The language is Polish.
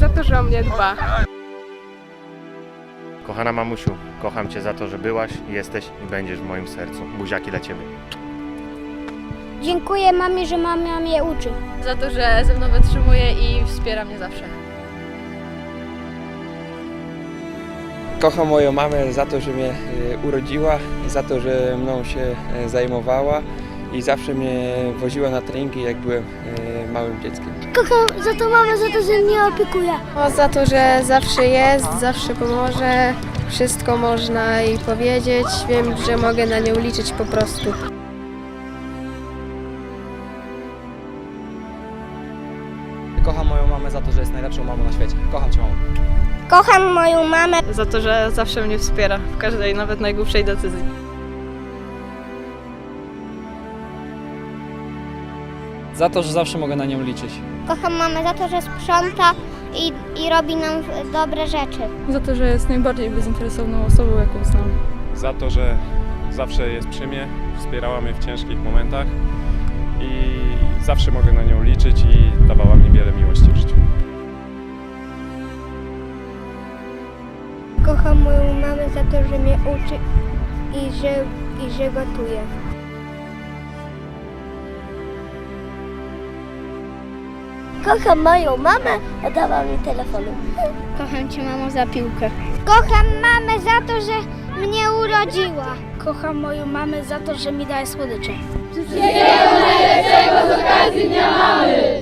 za to, że o mnie dba. Kochana mamusiu, kocham Cię za to, że byłaś, jesteś i będziesz w moim sercu. Buziaki dla Ciebie. Dziękuję mamie, że mama mnie uczy. Za to, że ze mną wytrzymuje i wspiera mnie zawsze. Kocham moją mamę za to, że mnie e, urodziła, za to, że mną się e, zajmowała i zawsze mnie woziła na treningi, jak byłem e, małym dzieckiem. Kocham za to mamę, za to, że mnie opiekuje. O, za to, że zawsze jest, zawsze pomoże, wszystko można jej powiedzieć. Wiem, że mogę na nią liczyć po prostu. Kocham moją mamę za to, że jest najlepszą mamą na świecie. Kocham cię, mamo. Kocham moją mamę. Za to, że zawsze mnie wspiera w każdej, nawet najgłupszej decyzji. Za to, że zawsze mogę na nią liczyć. Kocham mamę za to, że sprząta i, i robi nam dobre rzeczy. Za to, że jest najbardziej bezinteresowną osobą, jaką znam. za to, że zawsze jest przy mnie, wspierała mnie w ciężkich momentach i zawsze mogę na nią liczyć i dawała mi wiele miłości w życiu. Kocham moją mamę za to, że mnie uczy i że, i że gotuje. Kocham moją mamę, a dała mi telefonu. Kocham cię mamo za piłkę. Kocham mamę za to, że mnie urodziła. Kocham moją mamę za to, że mi daje słodycze. Wszystkiego najlepszego z okazji Dnia Mamy!